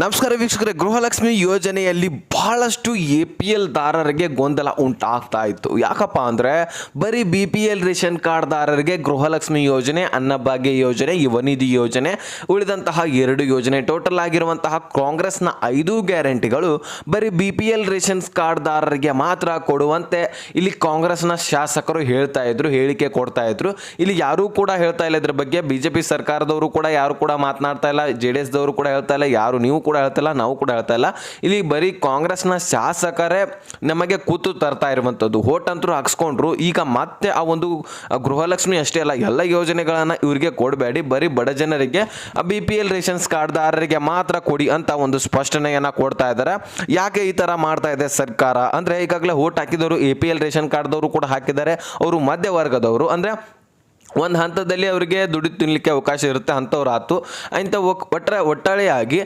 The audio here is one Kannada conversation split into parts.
ನಮಸ್ಕಾರ ವೀಕ್ಷಕರೇ, ಗೃಹಲಕ್ಷ್ಮಿ ಯೋಜನೆಯಲ್ಲಿ ಬಹಳಷ್ಟು ಎ ಪಿ ಎಲ್ ದಾರರಿಗೆ ಗೊಂದಲ ಉಂಟಾಗ್ತಾ ಇತ್ತು. ಯಾಕಪ್ಪ ಅಂದರೆ, ಬರೀ ಬಿ ಪಿ ಎಲ್ ರೇಷನ್ ಕಾರ್ಡ್ದಾರರಿಗೆ ಗೃಹಲಕ್ಷ್ಮಿ ಯೋಜನೆ, ಅನ್ನಭಾಗ್ಯ ಯೋಜನೆ, ಯುವನಿಧಿ ಯೋಜನೆ, ಉಳಿದಂತಹ ಎರಡು ಯೋಜನೆ, ಟೋಟಲ್ ಆಗಿರುವಂತಹ ಕಾಂಗ್ರೆಸ್ನ ಐದು ಗ್ಯಾರಂಟಿಗಳು ಬರೀ ಬಿ ಪಿ ಎಲ್ ರೇಷನ್ ಕಾರ್ಡ್ದಾರರಿಗೆ ಮಾತ್ರ ಕೊಡುವಂತೆ ಇಲ್ಲಿ ಕಾಂಗ್ರೆಸ್ನ ಶಾಸಕರು ಹೇಳ್ತಾ ಇದ್ರು, ಹೇಳಿಕೆ ಕೊಡ್ತಾ ಇದ್ರು. ಇಲ್ಲಿ ಯಾರೂ ಕೂಡ ಹೇಳ್ತಾ ಇಲ್ಲ ಇದ್ರ ಬಗ್ಗೆ. ಬಿ ಜೆ ಪಿ ಸರ್ಕಾರದವರು ಕೂಡ ಯಾರು ಕೂಡ ಮಾತನಾಡ್ತಾ ಇಲ್ಲ ಜೆ ಡಿ ಎಸ್ದವರು ಕೂಡ ಹೇಳ್ತಾ ಇಲ್ಲ, ಯಾರು ನೀವು ಕೂಡ ಹೇಳ್ತಾ ಇಲ್ಲ, ನಾವು ಕೂಡ ಹೇಳ್ತಾ ಇಲ್ಲ. ಇಲ್ಲಿ ಬರೀ ಕಾಂಗ್ರೆಸ್ನ ಶಾಸಕರೇ ನಮಗೆ ಕೂತು ತರ್ತಾ ಇರುವಂಥದ್ದು. ಅಂತರೂ ಹಾಕ್ಸ್ಕೊಂಡ್ರು. ಈಗ ಮತ್ತೆ ಆ ಒಂದು ಗೃಹಲಕ್ಷ್ಮಿ ಅಷ್ಟೇ ಅಲ್ಲ, ಎಲ್ಲ ಯೋಜನೆಗಳನ್ನು ಇವರಿಗೆ ಕೊಡಬೇಡಿ. ಬರೀ ಬಡ ಜನರಿಗೆ ಬಿ ಪಿ ಎಲ್ ರೇಷನ್ಸ್ ಕಾರ್ಡ್ದಾರರಿಗೆ ಮಾತ್ರ ಕೊಡಿ ಅಂತ ಒಂದು ಸ್ಪಷ್ಟನೆಯನ್ನು ಕೊಡ್ತಾ ಇದ್ದಾರೆ. ಯಾಕೆ ಈ ಥರ ಮಾಡ್ತಾ ಇದೆ ಸರ್ಕಾರ? ಅಂದರೆ ಈಗಾಗಲೇ ಓಟ್ ಹಾಕಿದವರು ಎ ಪಿ ಎಲ್ ರೇಷನ್ ಕಾರ್ಡ್ದವರು ಕೂಡ ಹಾಕಿದ್ದಾರೆ. ಅವರು ಮಧ್ಯವರ್ಗದವರು. ಅಂದರೆ ಒಂದು ಹಂತದಲ್ಲಿ ಅವರಿಗೆ ದುಡಿ ತಿನ್ನಲಿಕ್ಕೆ ಅವಕಾಶ ಇರುತ್ತೆ ಅಂಥವ್ರು ಆತು ಅಂತ ಒಕ್ ಒಟ್ಟರೆ ಒಟ್ಟಾಳೆಯಾಗಿ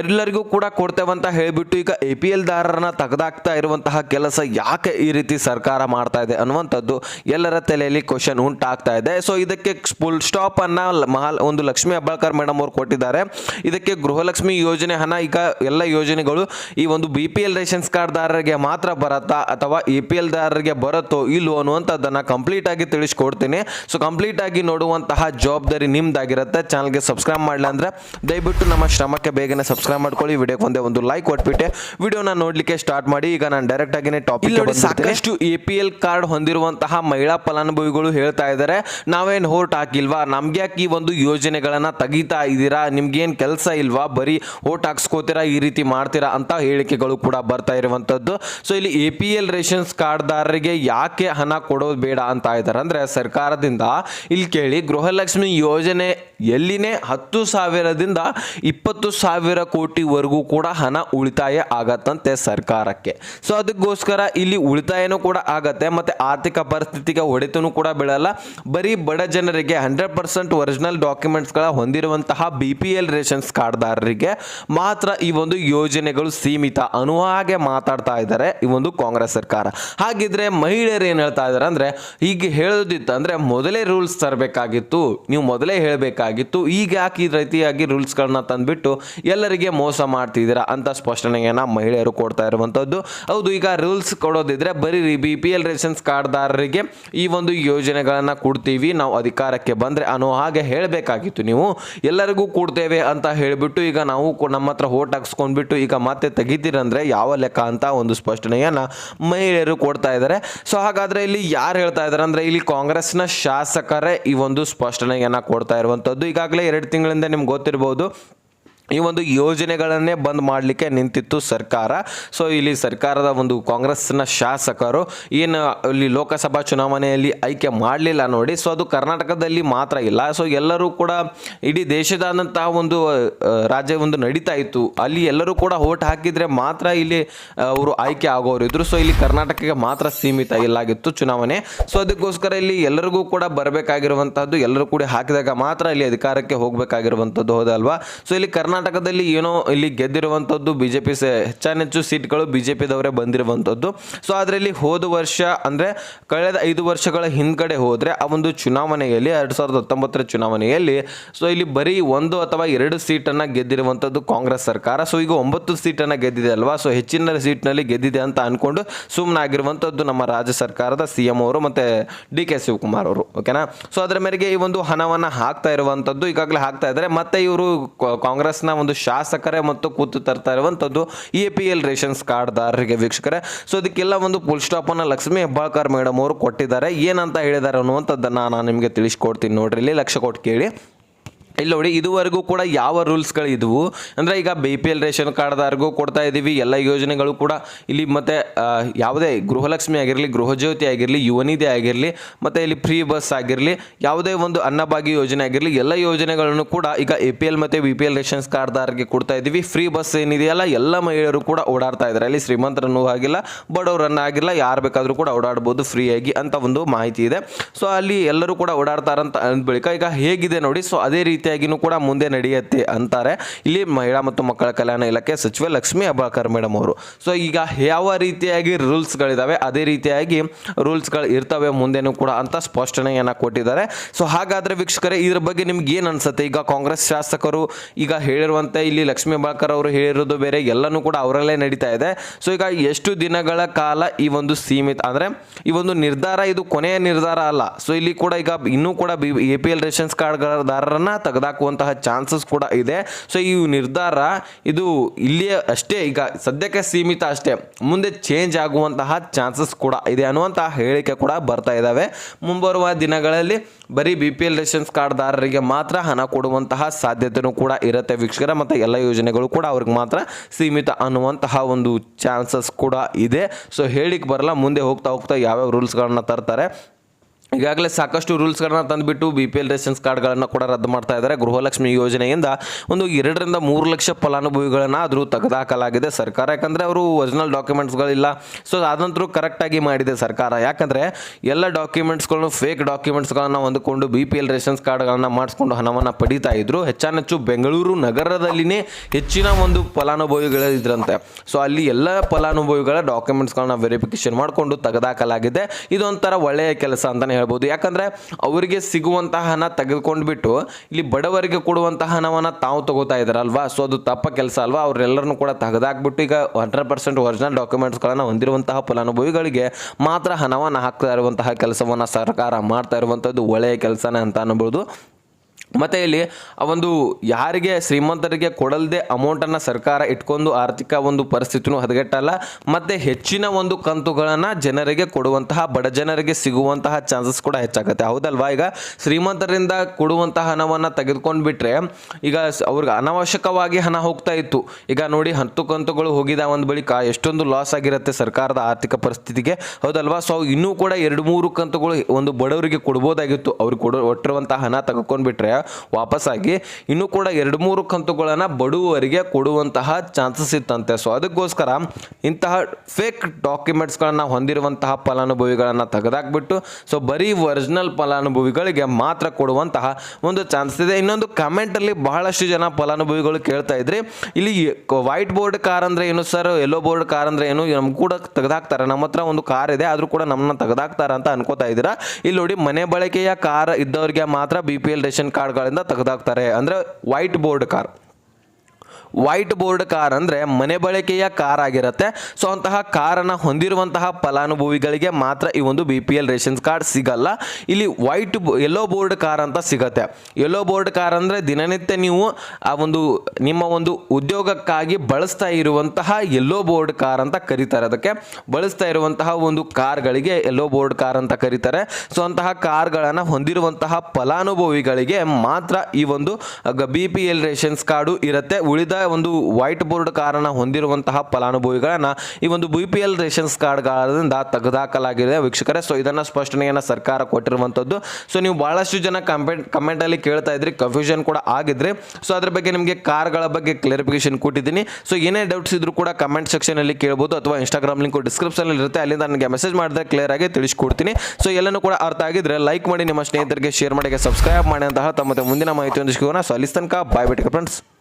ಎಲ್ಲರಿಗೂ ಕೂಡ ಕೊಡ್ತೇವಂತ ಹೇಳಿಬಿಟ್ಟು ಈಗ ಎ ಪಿ ಎಲ್ ದಾರರನ್ನ ತೆಗೆದಾಕ್ತಾ ಇರುವಂತಹ ಕೆಲಸ ಯಾಕೆ ಈ ರೀತಿ ಸರ್ಕಾರ ಮಾಡ್ತಾ ಇದೆ ಅನ್ನುವಂಥದ್ದು ಎಲ್ಲರ ತಲೆಯಲ್ಲಿ ಕ್ವಶನ್ ಉಂಟಾಗ್ತಾ ಇದೆ. ಸೊ ಇದಕ್ಕೆ ಫುಲ್ ಸ್ಟಾಪ್ ಅನ್ನ ಮಹಾಲ್, ಒಂದು ಲಕ್ಷ್ಮೀ ಹೆಬ್ಬಾಳ್ಕರ್ ಮೇಡಮ್ ಅವರು ಕೊಟ್ಟಿದ್ದಾರೆ. ಇದಕ್ಕೆ ಗೃಹಲಕ್ಷ್ಮಿ ಯೋಜನೆ ಹಣ ಈಗ ಎಲ್ಲ ಯೋಜನೆಗಳು ಈ ಒಂದು ಬಿ ಪಿ ಎಲ್ ರೇಷನ್ಸ್ ಕಾರ್ಡ್ದಾರರಿಗೆ ಮಾತ್ರ ಬರತ್ತಾ ಅಥವಾ ಎ ಪಿ ಎಲ್ ದಾರರಿಗೆ ಬರುತ್ತೋ ಇಲ್ಲೋ ಅನ್ನುವಂಥದ್ದನ್ನು ಕಂಪ್ಲೀಟ್ ಆಗಿ ತಿಳಿಸ್ಕೊಡ್ತೀನಿ. ಸೊ ಕಂಪ್ಲೀಟ್ ಆಗಿ ನೋಡುವಂತಹ ಜವಾಬ್ದಾರಿ ನಿಮ್ದಾಗಿರುತ್ತೆ. ಚಾನಲ್ಗೆ ಸಬ್ಸ್ಕ್ರೈಬ್ ಮಾಡಲಿಲ್ಲ ಅಂದ್ರೆ ದಯವಿಟ್ಟು ನಮ್ಮ ಶ್ರಮಕ್ಕೆ ಬೇಗನೆ ಸಬ್ಸ್ಕ್ರೈಬ್ ಮಾಡ್ಕೊಳ್ಳಿ. ವಿಡಿಯೋಕ್ಕೆ ಒಂದೇ ಒಂದು ಲೈಕ್ ಕೊಟ್ಬಿಟ್ಟೆ ವಿಡಿಯೋನ ನೋಡ್ಲಿಕ್ಕೆ ಸ್ಟಾರ್ಟ್ ಮಾಡಿ. ಈಗ ನಾನು ಡೈರೆಕ್ಟ್ ಆಗಿನೇ ಟಾಪಿಕ್ ನೋಡಿ ಸಾಕಷ್ಟು ಎ ಪಿ ಎಲ್ ಕಾರ್ಡ್ ಹೊಂದಿರುವಂತಹ ಮಹಿಳಾ ಫಲಾನುಭವಿಗಳು ಹೇಳ್ತಾ ಇದ್ದಾರೆ. ನಾವೇನು ಹೋಟ್ ಹಾಕಿಲ್ವಾ? ನಮ್ಗೆ ಯಾಕೆ ಈ ಒಂದು ಯೋಜನೆಗಳನ್ನ ತೆಗಿತಾ ಇದ್ದೀರಾ? ನಿಮ್ಗೇನು ಕೆಲಸ ಇಲ್ವಾ? ಬರೀ ಓಟ್ ಹಾಕ್ಸ್ಕೋತೀರಾ? ಈ ರೀತಿ ಮಾಡ್ತೀರಾ ಅಂತ ಹೇಳಿಕೆಗಳು ಕೂಡ ಬರ್ತಾ ಇರುವಂಥದ್ದು ಸೊ ಇಲ್ಲಿ ಎ ಪಿ ಎಲ್ ರೇಷನ್ಸ್ ಕಾರ್ಡ್ದಾರರಿಗೆ ಯಾಕೆ ಹಣ ಕೊಡೋದು ಬೇಡ ಅಂತ ಇದ್ದಾರೆ. ಅಂದರೆ ಸರ್ಕಾರದಿಂದ ಇಲ್ಲಿ ಕೇಳಿ ಗೃಹಲಕ್ಷ್ಮಿ ಯೋಜನೆ ಎಲ್ಲಿನೇ ಹತ್ತು ಸಾವಿರದಿಂದ ಇಪ್ಪತ್ತು ಸಾವಿರ ಕೋಟಿವರೆಗೂ ಕೂಡ ಹಣ ಉಳಿತಾಯ ಆಗತ್ತಂತೆ ಸರ್ಕಾರಕ್ಕೆ. ಸೊ ಅದಕ್ಕೋಸ್ಕರ ಇಲ್ಲಿ ಉಳಿತಾಯನೂ ಕೂಡ ಆಗತ್ತೆ, ಮತ್ತು ಆರ್ಥಿಕ ಪರಿಸ್ಥಿತಿಗೆ ಹೊಡೆತನೂ ಕೂಡ ಬೀಳಲ್ಲ. ಬರೀ ಬಡ ಜನರಿಗೆ ಹಂಡ್ರೆಡ್ ಪರ್ಸೆಂಟ್ ಒರಿಜಿನಲ್ ಡಾಕ್ಯುಮೆಂಟ್ಸ್ಗಳ ಹೊಂದಿರುವಂತಹ ಬಿ ಪಿ ಎಲ್ ರೇಷನ್ಸ್ ಕಾರ್ಡ್ದಾರರಿಗೆ ಮಾತ್ರ ಈ ಒಂದು ಯೋಜನೆಗಳು ಸೀಮಿತ. ಅನ್ನುವ ಹಾಗೆ ಮಾತಾಡ್ತಾ ಇದ್ದಾರೆ ಈ ಒಂದು ಕಾಂಗ್ರೆಸ್ ಸರ್ಕಾರ. ಹಾಗಿದ್ರೆ ಮಹಿಳೆಯರು ಏನು ಹೇಳ್ತಾ ಇದ್ದಾರೆ ಅಂದರೆ ಈಗ ಹೇಳೋದಿತ್ತು ಅಂದರೆ ಮೊದಲೇ ರೂಲ್ಸ್ ತರಬೇಕಾಗಿತ್ತು. ನೀವು ಮೊದಲೇ ಹೇಳಬೇಕಾಗಿತ್ತು ಈಗ ಯಾಕೆ ಈ ರೀತಿಯಾಗಿ ರೂಲ್ಸ್ಗಳನ್ನ ತಂದುಬಿಟ್ಟು ಎಲ್ಲರಿಗೆ ಮೋಸ ಮಾಡ್ತಿದ್ದೀರಾ ಅಂತ ಸ್ಪಷ್ಟನೆಯನ್ನು ಮಹಿಳೆಯರು ಕೊಡ್ತಾ ಇರುವಂಥದ್ದು ಹೌದು, ಈಗ ರೂಲ್ಸ್ ಕೊಡೋದಿದ್ರೆ ಬರೀ ಬಿ ಪಿ ಎಲ್ ರೇಷನ್ಸ್ ಕಾರ್ಡ್ದಾರರಿಗೆ ಈ ಒಂದು ಯೋಜನೆಗಳನ್ನು ಕೊಡ್ತೀವಿ. ನಾವು ಅಧಿಕಾರಕ್ಕೆ ಬಂದರೆ ಅನ್ನೋ ಹಾಗೆ ಹೇಳಬೇಕಾಗಿತ್ತು ನೀವು. ಎಲ್ಲರಿಗೂ ಕೊಡ್ತೇವೆ ಅಂತ ಹೇಳಿಬಿಟ್ಟು ಈಗ ನಾವು ನಮ್ಮ ಹತ್ರ ಓಟ್ ಹಾಕ್ಸ್ಕೊಂಡ್ಬಿಟ್ಟು ಈಗ ಮತ್ತೆ ತೆಗಿತೀರಂದ್ರೆ ಯಾವ ಲೆಕ್ಕ ಅಂತ ಒಂದು ಸ್ಪಷ್ಟನೆಯನ್ನು ಮಹಿಳೆಯರು ಕೊಡ್ತಾ ಇದ್ದಾರೆ. ಸೊ ಹಾಗಾದರೆ ಇಲ್ಲಿ ಯಾರು ಹೇಳ್ತಾ ಇದ್ದಾರೆ ಅಂದರೆ ಇಲ್ಲಿ ಕಾಂಗ್ರೆಸ್ನ ಶಾಸಕರೇ ಈ ಒಂದು ಸ್ಪಷ್ಟನೆಯನ್ನು ಕೊಡ್ತಾ ಇರುವಂಥದ್ದು ಈಗಾಗಲೇ ಎರಡು ತಿಂಗಳಿಂದ ನಿಮ್ಗೆ ಗೊತ್ತಿರ್ಬೋದು. ಈ ಒಂದು ಯೋಜನೆಗಳನ್ನೇ ಬಂದ್ ಮಾಡಲಿಕ್ಕೆ ನಿಂತಿತ್ತು ಸರ್ಕಾರ. ಸೊ ಇಲ್ಲಿ ಸರ್ಕಾರದ ಒಂದು ಕಾಂಗ್ರೆಸ್ನ ಶಾಸಕರು ಏನು ಇಲ್ಲಿ ಲೋಕಸಭಾ ಚುನಾವಣೆಯಲ್ಲಿ ಆಯ್ಕೆ ಮಾಡಲಿಲ್ಲ ನೋಡಿ. ಸೊ ಅದು ಕರ್ನಾಟಕದಲ್ಲಿ ಮಾತ್ರ ಇಲ್ಲ. ಸೊ ಎಲ್ಲರೂ ಕೂಡ ಇಡೀ ದೇಶದಾದಂತಹ ಒಂದು ರಾಜ್ಯ ಒಂದು ನಡೀತಾ ಇತ್ತು. ಅಲ್ಲಿ ಎಲ್ಲರೂ ಕೂಡ ಓಟ್ ಹಾಕಿದರೆ ಮಾತ್ರ ಇಲ್ಲಿ ಅವರು ಆಯ್ಕೆ ಆಗೋರು ಇದ್ರು. ಸೊ ಇಲ್ಲಿ ಕರ್ನಾಟಕಕ್ಕೆ ಮಾತ್ರ ಸೀಮಿತ ಇಲ್ಲಾಗಿತ್ತು ಚುನಾವಣೆ. ಸೊ ಅದಕ್ಕೋಸ್ಕರ ಇಲ್ಲಿ ಎಲ್ಲರಿಗೂ ಕೂಡ ಬರಬೇಕಾಗಿರುವಂತಹದ್ದು ಎಲ್ಲರೂ ಕೂಡ ಹಾಕಿದಾಗ ಮಾತ್ರ ಇಲ್ಲಿ ಅಧಿಕಾರಕ್ಕೆ ಹೋಗಬೇಕಾಗಿರುವಂಥದ್ದು ಹೌದಲ್ವಾ? ಸೊ ಇಲ್ಲಿ ಕರ್ನಾಟಕದಲ್ಲಿ ಏನೋ ಇಲ್ಲಿ ಗೆದ್ದಿರುವಂಥದ್ದು ಬಿ ಜೆ ಪಿ ಹೆಚ್ಚಾನೆಚ್ಚು ಸೀಟ್ಗಳು ಬಿ ಜೆ ಪಿದವರೇ ಬಂದಿರುವಂಥದ್ದು. ಸೊ ಅದರಲ್ಲಿ ಹೋದ ವರ್ಷ ಅಂದರೆ ಕಳೆದ ಐದು ವರ್ಷಗಳ ಹಿಂದ್ಗಡೆ ಹೋದರೆ ಆ ಒಂದು ಚುನಾವಣೆಯಲ್ಲಿ ಎರಡು ಸಾವಿರದ ಹತ್ತೊಂಬತ್ತರ ಚುನಾವಣೆಯಲ್ಲಿ ಸೊ ಇಲ್ಲಿ ಬರೀ ಒಂದು ಅಥವಾ ಎರಡು ಸೀಟನ್ನು ಗೆದ್ದಿರುವಂಥದ್ದು ಕಾಂಗ್ರೆಸ್ ಸರ್ಕಾರ. ಸೊ ಈಗ ಒಂಬತ್ತು ಸೀಟನ್ನು ಗೆದ್ದಿದೆ ಅಲ್ವಾ? ಸೊ ಹೆಚ್ಚಿನ ಸೀಟ್ನಲ್ಲಿ ಗೆದ್ದಿದೆ ಅಂತ ಅಂದ್ಕೊಂಡು ಸುಮ್ಮನಾಗಿರುವಂಥದ್ದು ನಮ್ಮ ರಾಜ್ಯ ಸರ್ಕಾರದ ಸಿ ಎಂ ಅವರು ಮತ್ತು ಡಿ ಕೆ ಶಿವಕುಮಾರ್ ಅವರು ಓಕೆನಾ ಸೊ ಅದರ ಮೇರೆಗೆ ಈ ಒಂದು ಹಣವನ್ನು ಹಾಕ್ತಾ ಇರುವಂಥದ್ದು, ಈಗಾಗಲೇ ಹಾಕ್ತಾ ಇದ್ದಾರೆ. ಮತ್ತೆ ಇವರು ಕಾಂಗ್ರೆಸ್ನ ಒಂದು ಶಾಸಕರೇ ಮತ್ತು ಕೂತು ತರ್ತಾ ಇರುವಂಥದ್ದು ಎ ಪಿ ಎಲ್ ರೇಷನ್ಸ್ ಕಾರ್ಡ್ದಾರರಿಗೆ ವೀಕ್ಷಕರೇ. ಸೊ ಅದಕ್ಕೆಲ್ಲ ಒಂದು ಫುಲ್ ಸ್ಟಾಪನ್ನು ಲಕ್ಷ್ಮಿ ಹೆಬ್ಬಾಳ್ಕರ್ ಮೇಡಮ್ ಅವರು ಕೊಟ್ಟಿದ್ದಾರೆ. ಏನಂತ ಹೇಳಿದ್ದಾರೆ ಅನ್ನುವಂಥದ್ದನ್ನು ನಾನು ನಿಮಗೆ ತಿಳಿಸ್ಕೊಡ್ತೀನಿ ನೋಡ್ರಿ. ಇಲ್ಲಿ ಲಕ್ಷ ಕೊಟ್ಟು ಕೇಳಿ. ಇಲ್ಲಿ ನೋಡಿ, ಇದುವರೆಗೂ ಕೂಡ ಯಾವ ರೂಲ್ಸ್ಗಳು ಅಂದರೆ ಈಗ ಬಿ ಪಿ ಎಲ್ ರೇಷನ್ ಕಾರ್ಡ್ದಾರ್ಗೂ ಕೊಡ್ತಾ ಇದ್ದೀವಿ, ಎಲ್ಲ ಯೋಜನೆಗಳು ಕೂಡ ಇಲ್ಲಿ ಮತ್ತು ಯಾವುದೇ ಗೃಹಲಕ್ಷ್ಮಿ ಆಗಿರಲಿ, ಗೃಹಜ್ಯೋತಿ ಆಗಿರಲಿ, ಯುವನಿಧಿ ಆಗಿರಲಿ, ಮತ್ತು ಇಲ್ಲಿ ಫ್ರೀ ಬಸ್ ಆಗಿರಲಿ, ಯಾವುದೇ ಒಂದು ಅನ್ನಭಾಗ್ಯ ಯೋಜನೆ ಆಗಿರಲಿ, ಎಲ್ಲ ಯೋಜನೆಗಳನ್ನು ಕೂಡ ಈಗ ಎ ಪಿ ಎಲ್ ಮತ್ತು ಬಿ ಪಿ ಎಲ್ ರೇಷನ್ಸ್ ಕಾರ್ಡ್ದಾರ್ಗೆ ಕೊಡ್ತಾ ಇದ್ದೀವಿ. ಫ್ರೀ ಬಸ್ ಏನಿದೆಯಲ್ಲ, ಎಲ್ಲ ಮಹಿಳೆಯರು ಕೂಡ ಓಡಾಡ್ತಾ ಇದ್ದಾರೆ. ಅಲ್ಲಿ ಶ್ರೀಮಂತರನ್ನು ಆಗಿಲ್ಲ ಬಡವರನ್ನು ಆಗಿಲ್ಲ ಯಾರು ಬೇಕಾದರೂ ಕೂಡ ಓಡಾಡ್ಬೋದು ಫ್ರೀಯಾಗಿ ಅಂತ ಒಂದು ಮಾಹಿತಿ ಇದೆ. ಸೊ ಅಲ್ಲಿ ಎಲ್ಲರೂ ಕೂಡ ಓಡಾಡ್ತಾರಂತ ಅಂದ ಬಳಿಕ ಈಗ ಹೇಗಿದೆ ನೋಡಿ ಸೊ ಅದೇ ರೀತಿ ರೀತಿಯಾಗಿನೂ ಕೂಡ ಮುಂದೆ ನಡೆಯುತ್ತೆ ಅಂತಾರೆ. ಇಲ್ಲಿ ಮಹಿಳಾ ಮತ್ತು ಮಕ್ಕಳ ಕಲ್ಯಾಣ ಇಲಾಖೆ ಸಚಿವೆ ಲಕ್ಷ್ಮೀ ಅಬಾಕರ್ ಮೇಡಮ್ ಅವರು. ಸೊ ಈಗ ಯಾವ ರೀತಿಯಾಗಿ ರೂಲ್ಸ್ಗಳಿದ್ದಾವೆ ಅದೇ ರೀತಿಯಾಗಿ ರೂಲ್ಸ್ಗಳು ಇರ್ತವೆ ಮುಂದೆನೂ ಕೂಡ ಅಂತ ಸ್ಪಷ್ಟನೆಯನ್ನು ಕೊಟ್ಟಿದ್ದಾರೆ. ಸೊ ಹಾಗಾದರೆ ವೀಕ್ಷಕರೇ, ಇದ್ರ ಬಗ್ಗೆ ನಿಮ್ಗೆ ಏನು ಅನ್ಸುತ್ತೆ? ಈಗ ಕಾಂಗ್ರೆಸ್ ಶಾಸಕರು ಈಗ ಹೇಳಿರುವಂತೆ ಇಲ್ಲಿ ಲಕ್ಷ್ಮೀ ಅಬಾಕರ್ ಅವರು ಹೇಳಿರೋದು ಬೇರೆ, ಎಲ್ಲನೂ ಕೂಡ ಅವರಲ್ಲೇ ನಡೀತಾ ಇದೆ. ಸೊ ಈಗ ಎಷ್ಟು ದಿನಗಳ ಕಾಲ ಈ ಒಂದು ಸೀಮಿತ, ಅಂದರೆ ಈ ಒಂದು ನಿರ್ಧಾರ ಇದು ಕೊನೆಯ ನಿರ್ಧಾರ ಅಲ್ಲ. ಸೊ ಇಲ್ಲಿ ಕೂಡ ಈಗ ಇನ್ನೂ ಕೂಡ B A P L rations ಕಾರ್ಡ್ದಾರರನ್ನ ತೆಗೆದಾಕುವಂತಹ ಚಾನ್ಸಸ್ ಕೂಡ ಇದೆ. ಸೊ ಈ ನಿರ್ಧಾರ ಇದು ಇಲ್ಲಿಯೇ ಅಷ್ಟೇ. ಈಗ ಸದ್ಯಕ್ಕೆ ಸೀಮಿತ ಅಷ್ಟೇ. ಮುಂದೆ ಚೇಂಜ್ ಆಗುವಂತಹ ಚಾನ್ಸಸ್ ಕೂಡ ಇದೆ ಅನ್ನುವಂತಹ ಹೇಳಿಕೆ ಕೂಡ ಬರ್ತಾ ಇದ್ದಾವೆ ಮುಂಬರುವ ದಿನಗಳಲ್ಲಿ ಬರೀ ಬಿ ಪಿ ಎಲ್ ರೇಷನ್ಸ್ ಕಾರ್ಡ್ದಾರರಿಗೆ ಮಾತ್ರ ಹಣ ಕೊಡುವಂತಹ ಸಾಧ್ಯತೆಯೂ ಕೂಡ ಇರುತ್ತೆ ವೀಕ್ಷಕರ. ಮತ್ತು ಎಲ್ಲ ಯೋಜನೆಗಳು ಕೂಡ ಅವ್ರಿಗೆ ಮಾತ್ರ ಸೀಮಿತ ಅನ್ನುವಂತಹ ಒಂದು ಚಾನ್ಸಸ್ ಕೂಡ ಇದೆ. ಸೊ ಹೇಳಿಕ್ಕೆ ಬರಲ್ಲ. ಮುಂದೆ ಹೋಗ್ತಾ ಹೋಗ್ತಾ ಯಾವ್ಯಾವ ರೂಲ್ಸ್ಗಳನ್ನ ತರ್ತಾರೆ. ಈಗಾಗಲೇ ಸಾಕಷ್ಟು ರೂಲ್ಸ್ಗಳನ್ನ ತಂದುಬಿಟ್ಟು ಬಿ ಪಿ ಎಲ್ ರೇಷನ್ಸ್ ಕಾರ್ಡ್ಗಳನ್ನು ಕೂಡ ರದ್ದು ಮಾಡ್ತಾ ಇದ್ದಾರೆ. ಗೃಹಲಕ್ಷ್ಮಿ ಯೋಜನೆಯಿಂದ ಒಂದು ಎರಡರಿಂದ ಮೂರು ಲಕ್ಷ ಫಲಾನುಭವಿಗಳನ್ನು ಆದರೂ ತೆಗೆದುಹಾಕಲಾಗಿದೆ ಸರ್ಕಾರ. ಯಾಕಂದರೆ ಅವರು ಒರಿಜಿನಲ್ ಡಾಕ್ಯುಮೆಂಟ್ಸ್ಗಳಿಲ್ಲ ಸೊ ಅದಂತರೂ ಕರೆಕ್ಟಾಗಿ ಮಾಡಿದೆ ಸರ್ಕಾರ. ಯಾಕಂದರೆ ಎಲ್ಲ ಡಾಕ್ಯುಮೆಂಟ್ಸ್ಗಳನ್ನು ಫೇಕ್ ಡಾಕ್ಯುಮೆಂಟ್ಸ್ಗಳನ್ನು ಹೊಂದಿಕೊಂಡು ಬಿ ಪಿ ಎಲ್ ರೇಷನ್ಸ್ ಕಾರ್ಡ್ಗಳನ್ನು ಮಾಡಿಸ್ಕೊಂಡು ಹಣವನ್ನು ಪಡೀತಾ ಇದ್ರು. ಹೆಚ್ಚಾನೆಚ್ಚು ಬೆಂಗಳೂರು ನಗರದಲ್ಲಿನೇ ಹೆಚ್ಚಿನ ಒಂದು ಫಲಾನುಭವಿಗಳಿದ್ರಂತೆ ಸೊ ಅಲ್ಲಿ ಎಲ್ಲ ಫಲಾನುಭವಿಗಳ ಡಾಕ್ಯುಮೆಂಟ್ಸ್ಗಳನ್ನ ವೆರಿಫಿಕೇಶನ್ ಮಾಡಿಕೊಂಡು ತೆಗೆದಾಕಲಾಗಿದೆ ಇದೊಂಥರ ಒಳ್ಳೆಯ ಕೆಲಸ ಅಂತಲೇ ಹೇಳ್ಬೋದು. ಯಾಕಂದರೆ ಅವರಿಗೆ ಸಿಗುವಂತಹ ಹಣ ತೆಗೆದುಕೊಂಡ್ಬಿಟ್ಟು ಇಲ್ಲಿ ಬಡವರಿಗೆ ಕೊಡುವಂತಹ ಹಣವನ್ನು ತಾವು ತಗೋತಾ ಇದ್ದಾರಲ್ವಾ? ಸೊ ಅದು ತಪ್ಪ ಕೆಲಸ ಅಲ್ವಾ? ಅವರೆಲ್ಲರನ್ನು ಕೂಡ ತೆಗೆದಾಕ್ಬಿಟ್ಟು ಈಗ ಹಂಡ್ರೆಡ್ ಪರ್ಸೆಂಟ್ ಒರಿಜಿನಲ್ ಡಾಕ್ಯುಮೆಂಟ್ಸ್ಗಳನ್ನು ಹೊಂದಿರುವಂತಹ ಫಲಾನುಭವಿಗಳಿಗೆ ಮಾತ್ರ ಹಣವನ್ನು ಹಾಕ್ತಾ ಇರುವಂತಹ ಕೆಲಸವನ್ನು ಸರ್ಕಾರ ಮಾಡ್ತಾ ಇರುವಂಥದ್ದು ಒಳ್ಳೆಯ ಕೆಲಸನೇ ಅಂತ ಅನ್ಬೋದು. ಮತ್ತು ಇಲ್ಲಿ ಆ ಒಂದು ಯಾರಿಗೆ ಶ್ರೀಮಂತರಿಗೆ ಕೊಡಲ್ದೆ ಅಮೌಂಟನ್ನು ಸರ್ಕಾರ ಇಟ್ಕೊಂಡು ಆರ್ಥಿಕ ಒಂದು ಪರಿಸ್ಥಿತಿನೂ ಹದಗೆಟ್ಟಲ್ಲ, ಮತ್ತು ಹೆಚ್ಚಿನ ಒಂದು ಕಂತುಗಳನ್ನು ಜನರಿಗೆ ಕೊಡುವಂತಹ, ಬಡ ಜನರಿಗೆ ಸಿಗುವಂತಹ ಚಾನ್ಸಸ್ ಕೂಡ ಹೆಚ್ಚಾಗುತ್ತೆ. ಹೌದಲ್ವಾ? ಈಗ ಶ್ರೀಮಂತರಿಂದ ಕೊಡುವಂತಹ ಹಣವನ್ನು ತೆಗೆದುಕೊಂಡು ಬಿಟ್ಟರೆ ಈಗ ಅವ್ರಿಗೆ ಅನಾವಶ್ಯಕವಾಗಿ ಹಣ ಹೋಗ್ತಾ ಇತ್ತು. ಈಗ ನೋಡಿ ಹತ್ತು ಕಂತುಗಳು ಹೋಗಿದ ಒಂದು ಬಳಿಕ ಎಷ್ಟೊಂದು ಲಾಸ್ ಆಗಿರುತ್ತೆ ಸರ್ಕಾರದ ಆರ್ಥಿಕ ಪರಿಸ್ಥಿತಿಗೆ. ಹೌದಲ್ವಾ? ಸೊ ಇನ್ನೂ ಕೂಡ ಎರಡು ಮೂರು ಕಂತುಗಳು ಒಂದು ಬಡವರಿಗೆ ಕೊಡ್ಬೋದಾಗಿತ್ತು. ಅವ್ರಿಗೆ ಕೊಡೋ, ಒಟ್ಟಿರುವಂತಹ ಹಣ ತೆಗೆದುಕೊಂಡ್ಬಿಟ್ರೆ ವಾಪಸ್ಸಾಗಿ ಇನ್ನೂ ಕೂಡ ಎರಡು ಮೂರು ಕಂತುಗಳನ್ನು ಬಡವರಿಗೆ ಕೊಡುವಂತಹ ಚಾನ್ಸಸ್ ಇತ್ತಂತೆ. ಸೊ ಅದಕ್ಕೋಸ್ಕರ ಇಂತಹ ಫೇಕ್ ಡಾಕ್ಯುಮೆಂಟ್ಸ್ಗಳನ್ನು ಹೊಂದಿರುವಂತಹ ಫಲಾನುಭವಿಗಳನ್ನು ತೆಗೆದಾಕ್ಬಿಟ್ಟು ಸೊ ಬರೀ ಒರಿಜಿನಲ್ ಫಲಾನುಭವಿಗಳಿಗೆ ಮಾತ್ರ ಕೊಡುವಂತಹ ಒಂದು ಚಾನ್ಸ್ ಇದೆ. ಇನ್ನೊಂದು ಕಮೆಂಟಲ್ಲಿ ಬಹಳಷ್ಟು ಜನ ಫಲಾನುಭವಿಗಳು ಕೇಳ್ತಾ ಇದ್ರಿ, ಇಲ್ಲಿ ವೈಟ್ ಬೋರ್ಡ್ ಕಾರ್ ಅಂದರೆ ಏನು ಸರ್ ಯೆಲ್ಲೋ ಬೋರ್ಡ್ ಕಾರ್ ಅಂದರೆ ಏನು? ನಮ್ಗೆ ಕೂಡ ತೆಗೆದಾಕ್ತಾರೆ. ನಮ್ಮ ಹತ್ರ ಒಂದು ಕಾರ್ ಇದೆ, ಆದರೂ ಕೂಡ ನಮ್ಮನ್ನ ತೆಗೆದಾಕ್ತಾರೆ ಅಂತ ಅನ್ಕೋತಾ ಇದ್ದೀರಾ? ಇಲ್ಲಿ ನೋಡಿ, ಮನೆ ಬಳಕೆಯ ಕಾರ್ ಇದ್ದವರಿಗೆ ಮಾತ್ರ ಬಿ ಎಲ್ ರೇಷನ್ ಕಾರ್ಡ್ಗಳಿಂದ ತೆಗೆದಾಕ್ತಾರೆ. ಅಂದರೆ white board car white board car ಅಂದರೆ ಮನೆ ಬಳಕೆಯ ಕಾರ್ ಆಗಿರುತ್ತೆ. ಸೊ ಅಂತಹ ಕಾರನ್ನು ಹೊಂದಿರುವಂತಹ ಫಲಾನುಭವಿಗಳಿಗೆ ಮಾತ್ರ ಈ ಒಂದು B P L rations card ಸಿಗಲ್ಲ. ಇಲ್ಲಿ ವೈಟ್ ಯೆಲ್ಲೋ ಬೋರ್ಡ್ ಕಾರ್ ಅಂತ ಸಿಗತ್ತೆ. ಯೆಲ್ಲೋ ಬೋರ್ಡ್ ಕಾರ್ ಅಂದರೆ ದಿನನಿತ್ಯ ನೀವು ಆ ಒಂದು, ನಿಮ್ಮ ಒಂದು ಉದ್ಯೋಗಕ್ಕಾಗಿ ಬಳಸ್ತಾ ಇರುವಂತಹ ಯೆಲ್ಲೋ ಬೋರ್ಡ್ ಕಾರ್ ಅಂತ ಕರೀತಾರೆ. ಅದಕ್ಕೆ ಬಳಸ್ತಾ ಇರುವಂತಹ ಒಂದು ಕಾರ್ಗಳಿಗೆ ಯೆಲ್ಲೋ ಬೋರ್ಡ್ ಕಾರ್ ಅಂತ ಕರೀತಾರೆ. ಸೊ ಅಂತಹ ಕಾರ್ಗಳನ್ನು ಹೊಂದಿರುವಂತಹ ಫಲಾನುಭವಿಗಳಿಗೆ ಮಾತ್ರ ಈ ಒಂದು B P L rations card ಇರುತ್ತೆ. ಉಳಿದ ಒಂದು ವೈಟ್ ಬೋರ್ಡ್ ಕಾರನ್ನು ಹೊಂದಿರುವಂತಹ ಫಲಾನುಭವಿಗಳನ್ನ ಈ ಒಂದು ಬಿ ಪಿ ಎಲ್ ರೇಷನ್ಸ್ ಕಾರ್ಡ್ಗಳಿಂದ ತೆಗೆದುಹಾಕಲಾಗಿದೆ ವೀಕ್ಷಕರೇ ಸೊ ಇದನ್ನು ಸ್ಪಷ್ಟನೆಯನ್ನು ಸರ್ಕಾರ ಕೊಟ್ಟಿರುವಂಥದ್ದು ಸೊ ನೀವು ಬಹಳಷ್ಟು ಜನ ಕಮೆಂಟ್ ಕಮೆಂಟಲ್ಲಿ ಕೇಳ್ತಾ ಇದ್ರಿ ಕನ್ಫ್ಯೂಷನ್ ಕೂಡ ಆಗಿದ್ರೆ. ಸೊ ಅದ್ರ ಬಗ್ಗೆ ನಿಮಗೆ ಕಾರ್ಗಳ ಬಗ್ಗೆ ಕ್ಲಾರಿಫಿಕೇಶನ್ ಕೊಟ್ಟಿದ್ದೀನಿ. ಸೊ ಏನೇ ಡೌಟ್ಸ್ ಇದ್ರೂ ಕೂಡ ಕಮೆಂಟ್ ಸೆಕ್ಷನಲ್ಲಿ ಕೇಳ್ಬೋದು ಅಥವಾ ಇನ್ಸ್ಟಾಗ್ರಾಮ್ ಲಿಂಕ್ ಡಿಸ್ಕ್ರಿಪ್ಷನಲ್ಲಿ ಇರುತ್ತೆ. ಅಲ್ಲಿಂದ ನನಗೆ ಮೆಸೇಜ್ ಮಾಡಿದ್ರೆ ಕ್ಲಿಯರ್ ಆಗಿ ತಿಳಿಸ್ಕೊಡ್ತೀನಿ. ಸೊ ಎಲ್ಲನೂ ಕೂಡ ಅರ್ಥ ಆಗಿದ್ರೆ ಲೈಕ್ ಮಾಡಿ ನಿಮ್ಮ ಸ್ನೇಹಿತರಿಗೆ ಶೇರ್ ಮಾಡಿ ಸಬ್ಸ್ಕ್ರೈಬ್ ಮಾಡಿ ಅಂತ ಮತ್ತೆ ಮುಂದಿನ ಮಾಹಿತಿಯೊಂದಿಗೆ ಸಿಗೋಣ. ಸೊ ಅಲ್ಲಿ ತನಕ ಬಾಯ್ ಬಿಟ್ಟಿಗೆ ಫ್ರೆಂಡ್ಸ್